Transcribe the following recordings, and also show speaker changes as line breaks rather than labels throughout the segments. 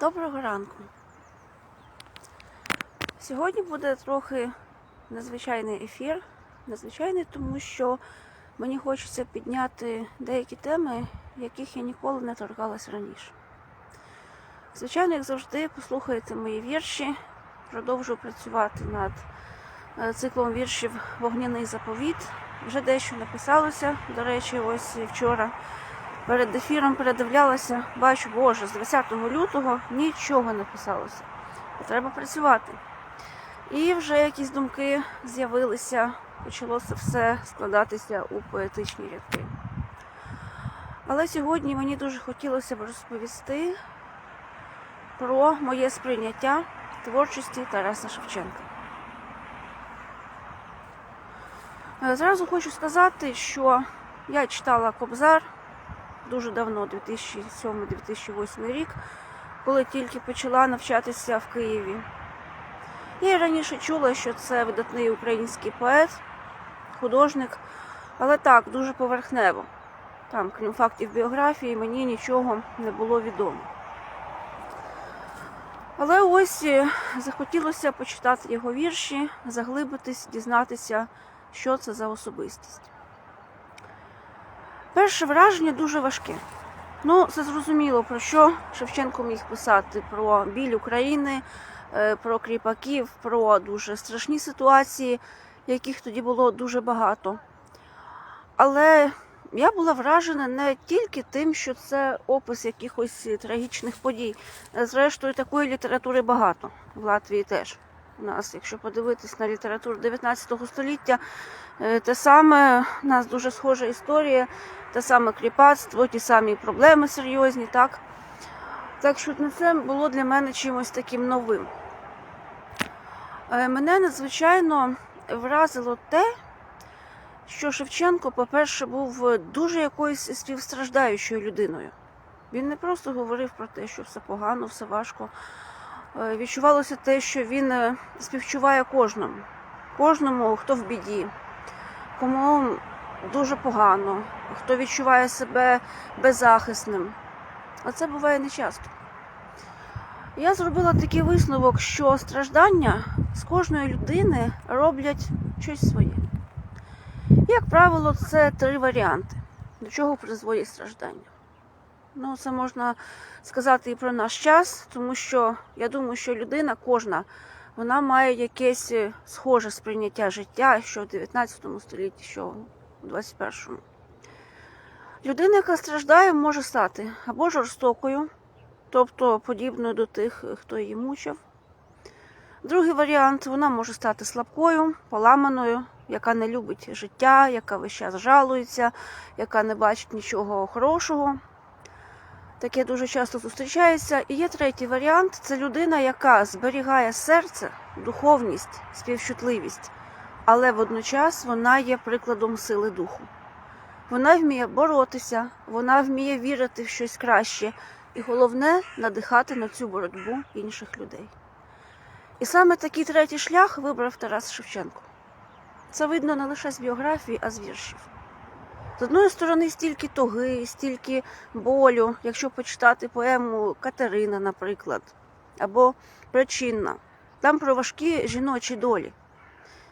Доброго ранку. Сьогодні буде трохи незвичайний ефір. Незвичайний, тому що мені хочеться підняти деякі теми, яких я ніколи не торкалась раніше. Звичайно, як завжди, послухайте мої вірші. Продовжую працювати над е, циклом віршів Вогняний заповіт. Вже дещо написалося. До речі, ось вчора перед ефіром передивлялася, бачу, боже, з 20 лютого нічого не писалося. Треба працювати. І вже якісь думки з'явилися, почало це все складатися у поетичні рядки. Але сьогодні мені дуже хотілося б розповісти про моє сприйняття творчості Тараса Шевченка. Е, Зразу хочу сказати, що я читала Кобзар дуже давно, 2007-2008 рік, коли тільки почала навчатися в Києві. Я раніше чула, що це видатний український поет, художник, але так, дуже поверхнево. Там, крім фактів біографії, мені нічого не було відомо. Але ось е, захотілося почитати його вірші, заглибитись, дізнатися, що це за особистість. Перше враження дуже важке. Ну, це зрозуміло, про що Шевченко міг писати: про біль України, е, про кріпаків, про дуже страшні ситуації, яких тоді було дуже багато. Але я була вражена не тільки тим, що це опис якихось трагічних подій. Зрештою, такої літератури багато в Латвії теж. У нас, якщо подивитись на літературу 19 століття, е, те саме, у нас дуже схожа історія, те саме кріпацтво, ті самі проблеми серйозні, так? Так що на це було для мене чимось таким новим. Е, Мене надзвичайно вразило те, що Шевченко, по-перше, був дуже якоюсь співстраждаючою людиною. Він не просто говорив про те, що все погано, все важко. Е, Відчувалося те, що він е, співчуває кожному, кожному, хто в біді, кому дуже погано, хто відчуває себе беззахисним. А це буває нечасто. Я зробила такий висновок, що страждання з кожної людини роблять щось своє. Як правило, це три варіанти, до чого призводять страждання. Ну, це можна сказати і про наш час, тому що я думаю, що людина кожна вона має якесь е, схоже сприйняття життя, що в 19 столітті, що в 21-му. Людина, яка страждає, може стати або жорстокою, тобто подібною до тих, хто її мучив. Другий варіант вона може стати слабкою, поламаною, яка не любить життя, яка весь час жалується, яка не бачить нічого хорошого. Таке дуже часто зустрічається. І є третій варіант це людина, яка зберігає серце, духовність, співчутливість, але водночас вона є прикладом сили духу. Вона вміє боротися, вона вміє вірити в щось краще, і головне надихати на цю боротьбу інших людей. І саме такий третій шлях вибрав Тарас Шевченко. Це видно не лише з біографії, а з віршів. З одної сторони, стільки тоги, стільки болю, якщо почитати поему Катерина, наприклад, або Причинна. Там про важкі жіночі долі.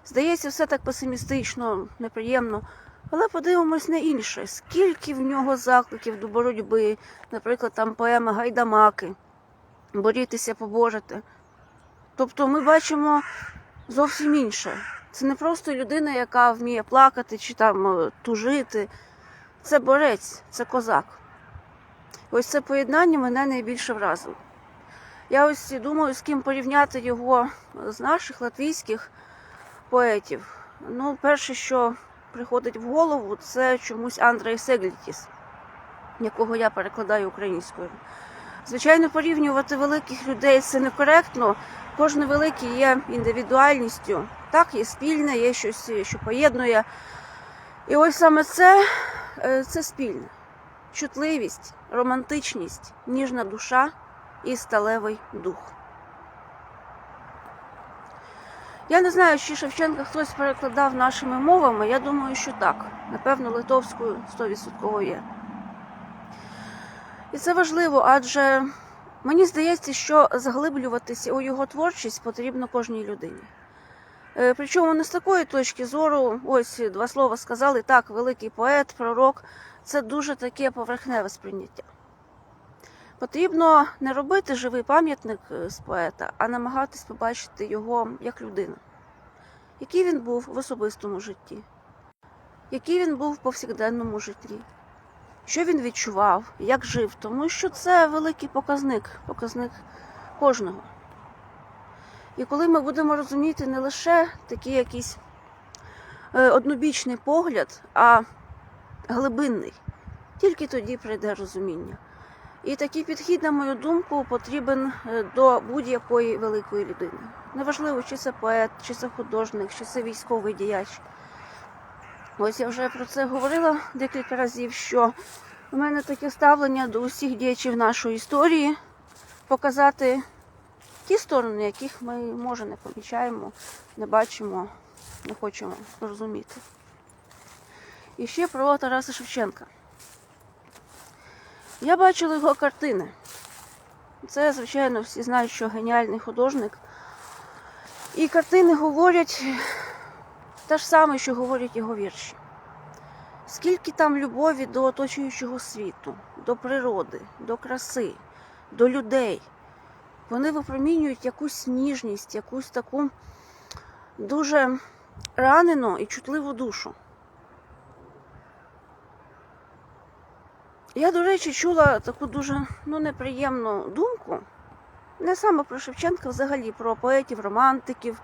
Здається, все так песимістично, неприємно. Але подивимось на інше, скільки в нього закликів до боротьби, наприклад, там поема Гайдамаки, борітися, побожити. Тобто ми бачимо зовсім інше. Це не просто людина, яка вміє плакати чи там е, тужити. Це борець, це козак. Ось це поєднання мене найбільше вразило. Я ось думаю, з ким порівняти його з наших латвійських поетів. Ну, перше, що приходить в голову, це чомусь Андрей Сеглітіс, якого я перекладаю українською. Звичайно, порівнювати великих людей це некоректно. Кожен великий є індивідуальністю. Так, є спільне, є щось, що поєднує. І ось саме це, е, це спільне. Чутливість, романтичність, ніжна душа і сталевий дух. Я не знаю, чи Шевченка хтось перекладав нашими мовами. Я думаю, що так. Напевно, литовською 100% є. І це важливо, адже Мені здається, що заглиблюватися у його творчість потрібно кожній людині. Е, Причому не з такої точки зору, ось два слова сказали, так, великий поет, пророк, це дуже таке поверхневе сприйняття. Потрібно не робити живий пам'ятник е, з поета, а намагатись побачити його як людину. Який він був в особистому житті, який він був в повсякденному житті, що він відчував, як жив, тому що це великий показник, показник кожного. І коли ми будемо розуміти не лише такий якийсь е, однобічний погляд, а глибинний, тільки тоді прийде розуміння. І такий підхід, на мою думку, потрібен е, до будь-якої великої людини. Неважливо, чи це поет, чи це художник, чи це військовий діяч. Ось я вже про це говорила декілька разів, що у мене таке ставлення до усіх діячів нашої історії показати ті сторони, яких ми може не помічаємо, не бачимо, не хочемо розуміти. І ще про Тараса Шевченка. Я бачила його картини. Це, звичайно, всі знають, що геніальний художник. І картини говорять те ж саме, що говорять його вірші. Скільки там любові до оточуючого світу, до природи, до краси, до людей. Вони випромінюють якусь ніжність, якусь таку дуже ранену і чутливу душу. Я, до речі, чула таку дуже ну, неприємну думку, не саме про Шевченка, взагалі про поетів, романтиків,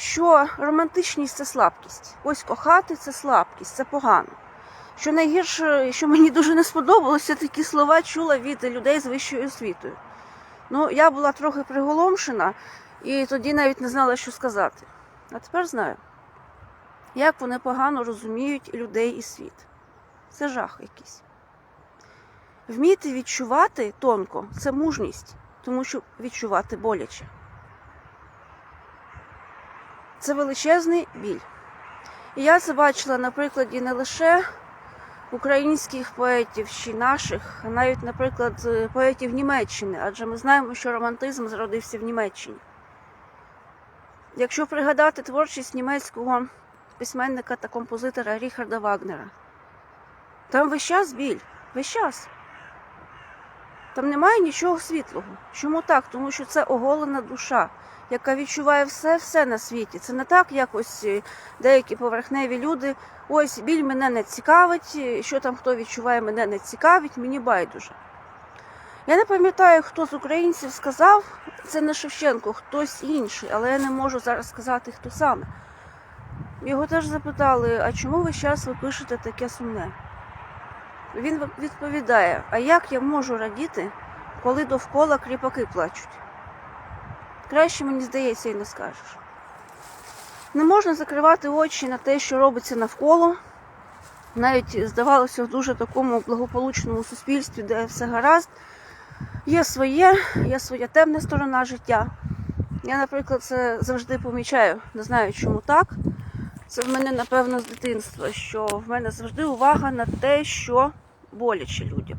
що романтичність це слабкість. Ось кохати це слабкість, це погано. Що найгірше, що мені дуже не сподобалося, такі слова чула від людей з вищою освітою. Ну, я була трохи приголомшена і тоді навіть не знала, що сказати. А тепер знаю, як вони погано розуміють людей і світ. Це жах якийсь. Вміти відчувати тонко це мужність, тому що відчувати боляче. Це величезний біль. І я це бачила на прикладі не лише українських поетів чи наших, а навіть, наприклад, поетів Німеччини, адже ми знаємо, що романтизм зародився в Німеччині. Якщо пригадати творчість німецького письменника та композитора Ріхарда Вагнера, там весь час біль, весь час. Там немає нічого світлого. Чому так? Тому що це оголена душа, яка відчуває все-все на світі. Це не так, як ось е, деякі поверхневі люди. Ось біль мене не цікавить, е, що там хто відчуває, мене не цікавить, мені байдуже. Я не пам'ятаю, хто з українців сказав, це не Шевченко, хтось інший, але я не можу зараз сказати, хто саме. Його теж запитали, а чому весь час ви пишете таке сумне? Він відповідає: а як я можу радіти, коли довкола кріпаки плачуть? Краще, мені здається, і не скажеш. Не можна закривати очі на те, що робиться навколо. Навіть здавалося, в дуже такому благополучному суспільстві, де все гаразд, є своє, є своя темна сторона життя. Я, наприклад, це завжди помічаю, не знаю, чому так. Це в мене, напевно, з дитинства, що в мене завжди увага на те, що боляче людям.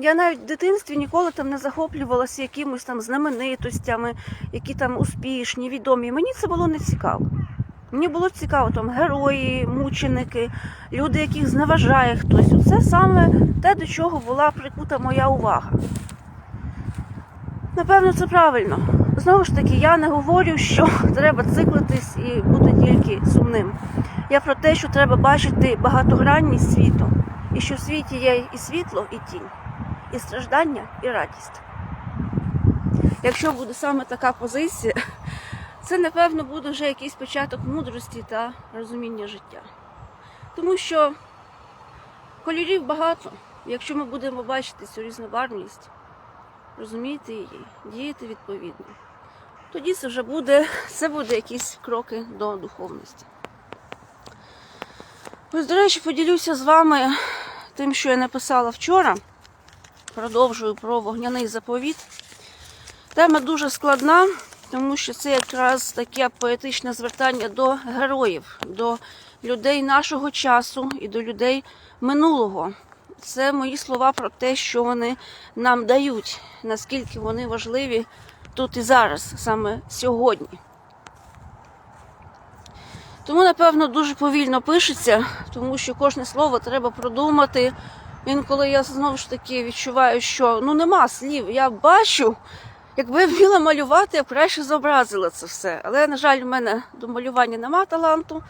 Я навіть в дитинстві ніколи там не захоплювалася якимось там знаменитостями, які там успішні, відомі. Мені це було не цікаво. Мені було цікаво там герої, мученики, люди, яких зневажає хтось. Це саме те, до чого була прикута моя увага. Напевно, це правильно. Знову ж таки, я не говорю, що треба циклитись і бути тільки сумним. Я про те, що треба бачити багатогранність світу, і що в світі є і світло, і тінь, і страждання, і радість. Якщо буде саме така позиція, це, напевно, буде вже якийсь початок мудрості та розуміння життя. Тому що кольорів багато. Якщо ми будемо бачити цю різнобарвність, розуміти її, діяти відповідно, тоді це вже буде, це буде якісь кроки до духовності. Ось, до речі, поділюся з вами тим, що я написала вчора. Продовжую про вогняний заповіт. Тема дуже складна, тому що це якраз таке поетичне звертання до героїв, до людей нашого часу і до людей минулого. це мої слова про те, що вони нам дають, наскільки вони важливі тут і зараз, саме сьогодні. Тому, напевно, дуже повільно пишеться, тому що кожне слово треба продумати. Інколи я знову ж таки відчуваю, що ну нема слів. Я бачу, якби я вміла малювати, я б краще зобразила це все. Але, на жаль, в мене до малювання нема таланту,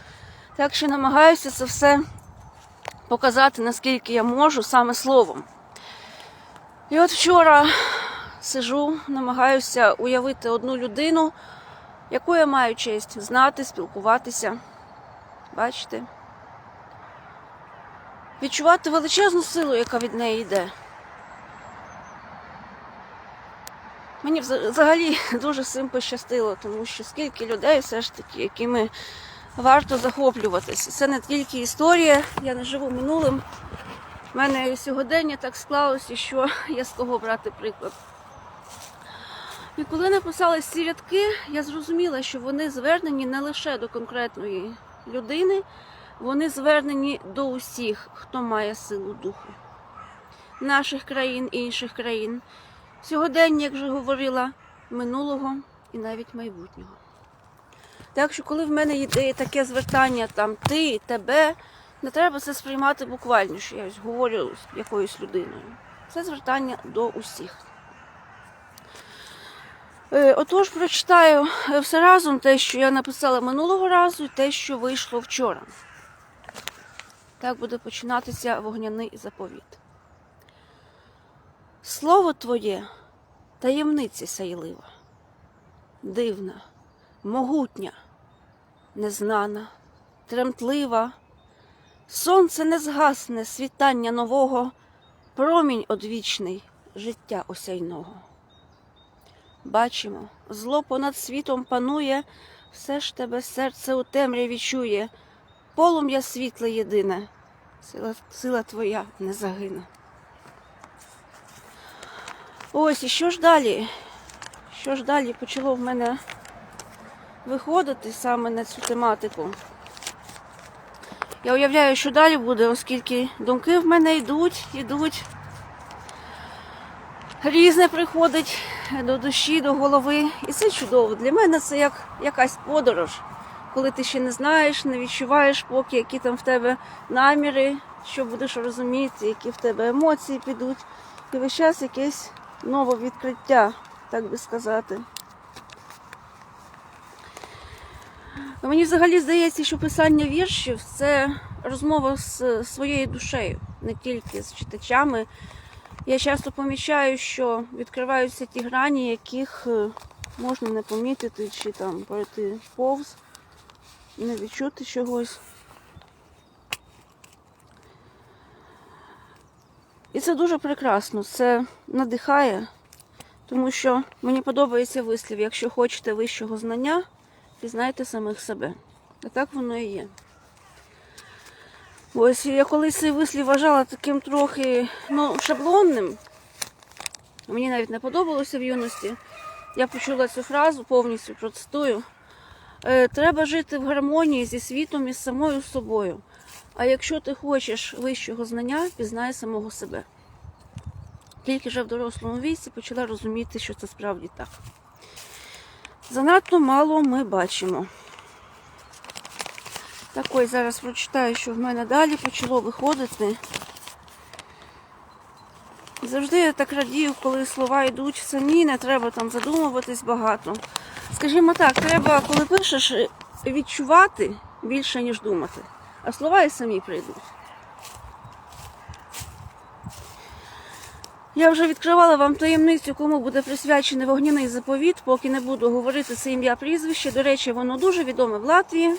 так що намагаюся це все показати, наскільки я можу, саме словом. І от вчора сижу, намагаюся уявити одну людину, яку я маю честь знати, спілкуватися. Бачите? Відчувати величезну силу, яка від неї йде. Мені взагалі дуже цим пощастило, тому що скільки людей все ж таки, якими варто захоплюватися. Це не тільки історія, я не живу минулим. У мене сьогодення так склалося, що я з кого брати приклад. І коли написали ці рядки, я зрозуміла, що вони звернені не лише до конкретної людини, вони звернені до усіх, хто має силу духу наших країн і інших країн. Сьогодення, як вже говорила, минулого і навіть майбутнього. Так що, коли в мене йде таке звертання там ти, тебе, не треба це сприймати буквально, що я ось говорю з якоюсь людиною. Це звертання до усіх. Е, Отож, прочитаю е, все разом те, що я написала минулого разу, і те, що вийшло вчора. Так буде починатися вогняний заповіт. Слово твоє таємниця сяйлива, дивна, могутня, незнана, тремтлива. Сонце не згасне світання нового, промінь одвічний життя осяйного. Бачимо, зло понад світом панує, все ж тебе серце у темряві чує, полум'я світле єдине, сила, сила твоя не загине. Ось, і що ж далі? Що ж далі почало в мене виходити саме на цю тематику? Я уявляю, що далі буде, оскільки думки в мене йдуть, йдуть. Різне приходить до душі, до голови. І це чудово. Для мене це як якась подорож, коли ти ще не знаєш, не відчуваєш поки, які там в тебе наміри, що будеш розуміти, які в тебе емоції підуть. І весь час якесь нове відкриття, так би сказати. Мені взагалі здається, що писання віршів це розмова з своєю душею, не тільки з читачами. Я часто помічаю, що відкриваються ті грані, яких е, можна не помітити чи там пройти повз, не відчути чогось. І це дуже прекрасно, це надихає, тому що мені подобається вислів, якщо хочете вищого знання, пізнайте самих себе. А так воно і є. Ось я колись цей вислів вважала таким трохи ну, шаблонним. Мені навіть не подобалося в юності. Я почула цю фразу, повністю процитую. Е, Треба жити в гармонії зі світом і з самою собою. А якщо ти хочеш вищого знання, пізнай самого себе. Тільки вже в дорослому віці почала розуміти, що це справді так. Занадто мало ми бачимо. Так ось зараз прочитаю, що в мене далі почало виходити. Завжди я так радію, коли слова йдуть самі, не треба там задумуватись багато. Скажімо так, треба, коли пишеш, відчувати більше, ніж думати. А слова і самі прийдуть. Я вже відкривала вам таємницю, кому буде присвячений вогняний заповіт, поки не буду говорити це ім'я прізвище. До речі, воно дуже відоме в Латвії.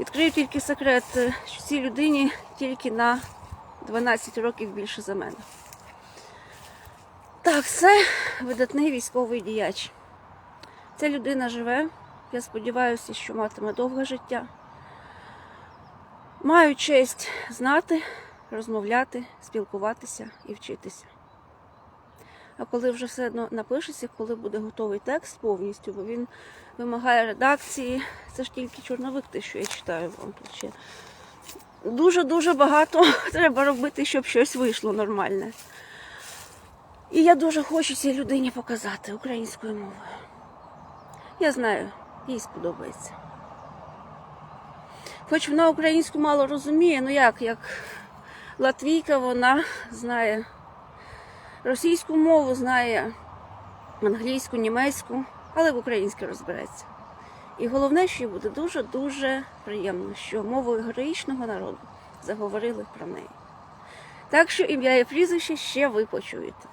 Відкрию тільки секрет, що цій людині тільки на 12 років більше за мене. Так, це видатний військовий діяч. Ця людина живе. Я сподіваюся, що матиме довге життя. Маю честь знати, розмовляти, спілкуватися і вчитися. А коли вже все одно напишеться, коли буде готовий текст повністю, бо він вимагає редакції, це ж тільки чорновик, те, що я читаю вам дуже-дуже багато треба робити, щоб щось вийшло нормальне. І я дуже хочу цій людині показати українською мовою. Я знаю, їй сподобається. Хоч вона українську мало розуміє, ну як, як латвійка, вона знає російську мову, знає англійську, німецьку, але в українській розбереться. І головне, що їй буде дуже-дуже приємно, що мовою героїчного народу заговорили про неї. Так що ім'я і прізвище ще ви почуєте.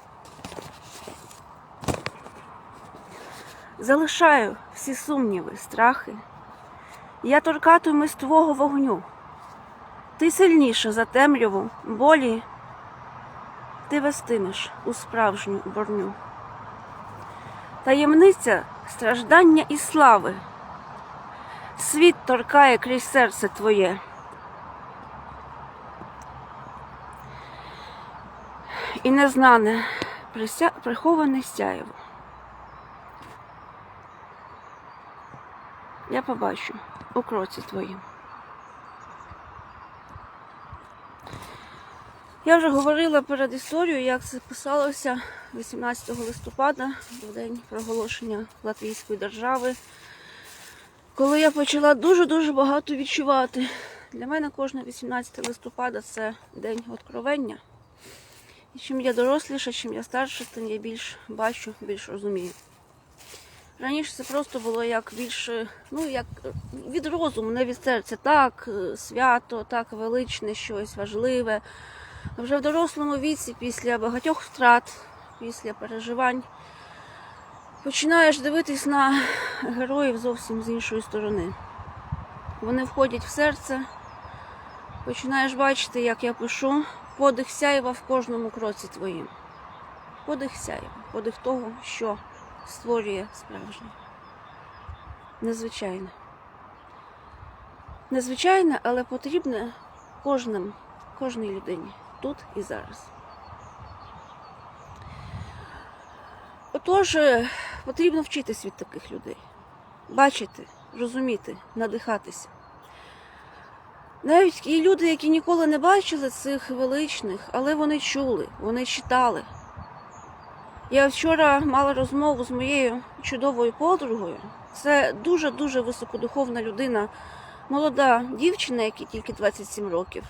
Залишаю всі сумніви, страхи. Я торкатимусь твого вогню. Ти сильніша за темряву, болі. Ти вестимеш у справжню борню. Таємниця страждання і слави. Світ торкає крізь серце твоє. І незнане приховане сяєво. Я побачу у кроці твоїм. Я вже говорила перед історією, як це писалося 18 листопада, в день проголошення Латвійської держави, коли я почала дуже-дуже багато відчувати. Для мене кожне 18 листопада це день откровення. І чим я доросліша, чим я старша, тим я більш бачу, більш розумію. Раніше це просто було як більше, ну як е, від розуму, не від серця. Так, е, свято, так величне, щось важливе. А вже в дорослому віці, після багатьох втрат, після переживань, починаєш дивитись на героїв зовсім з іншої сторони. Вони входять в серце, починаєш бачити, як я пишу, подих сяєва в кожному кроці твоїм. Подих сяєва, подих того, що створює справжнє. Незвичайне. Незвичайне, але потрібне кожним, кожній людині тут і зараз. Отож, е, потрібно вчитись від таких людей, бачити, розуміти, надихатися. Навіть і люди, які ніколи не бачили цих величних, але вони чули, вони читали. Я вчора мала розмову з моєю чудовою подругою. Це дуже-дуже високодуховна людина, молода дівчина, якій тільки 27 років,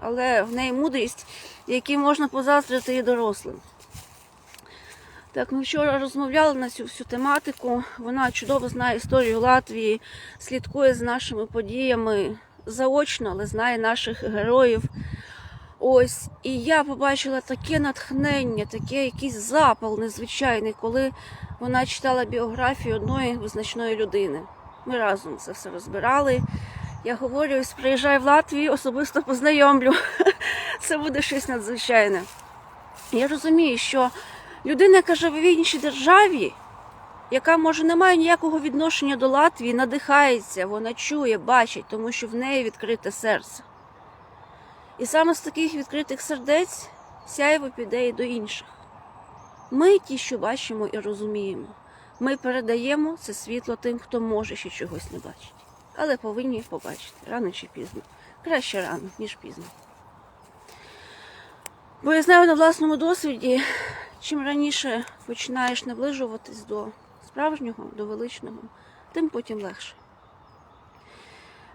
але в неї мудрість, якій можна позаздрити і дорослим. Так, ми вчора розмовляли на цю всю тематику. Вона чудово знає історію Латвії, слідкує з нашими подіями заочно, але знає наших героїв. Ось, і я побачила таке натхнення, таке якийсь запал незвичайний, коли вона читала біографію одної визначної людини. Ми разом це все розбирали. Я говорю, ось приїжджай в Латвію, особисто познайомлю. Це буде щось надзвичайне. Я розумію, що людина, яка живе в іншій державі, яка може не має ніякого відношення до Латвії, надихається, вона чує, бачить, тому що в неї відкрите серце. І саме з таких відкритих сердець сяєво піде і до інших. Ми ті, що бачимо і розуміємо. Ми передаємо це світло тим, хто може ще чогось не бачить. Але повинні побачити рано чи пізно. Краще рано, ніж пізно. Бо я знаю на власному досвіді, чим раніше починаєш наближуватись до справжнього, до величного, тим потім легше.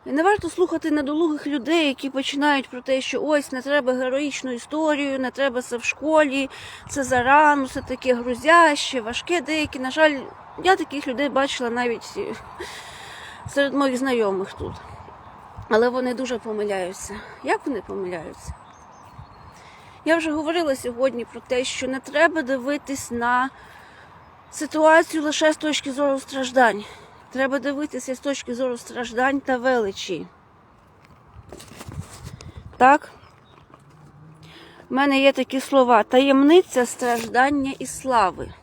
І не варто слухати недолугих людей, які починають про те, що ось не треба героїчну історію, не треба це в школі, це зарано, це таке грузяще, важке. Деякі, на жаль, я таких людей бачила навіть е, серед моїх знайомих тут. Але вони дуже помиляються. Як вони помиляються? Я вже говорила сьогодні про те, що не треба дивитись на ситуацію лише з точки зору страждань. Треба дивитися з точки зору страждань та величі. Так? У мене є такі слова: таємниця страждання і слави.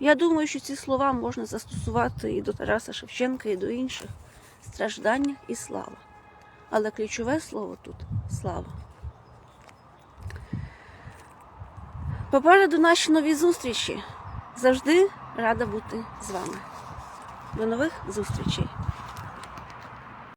Я думаю, що ці слова можна застосувати і до Тараса Шевченка, і до інших. Страждання і слава. Але ключове слово тут слава. Попереду наші нові зустрічі. Завжди рада бути з вами. До нових зустрічей!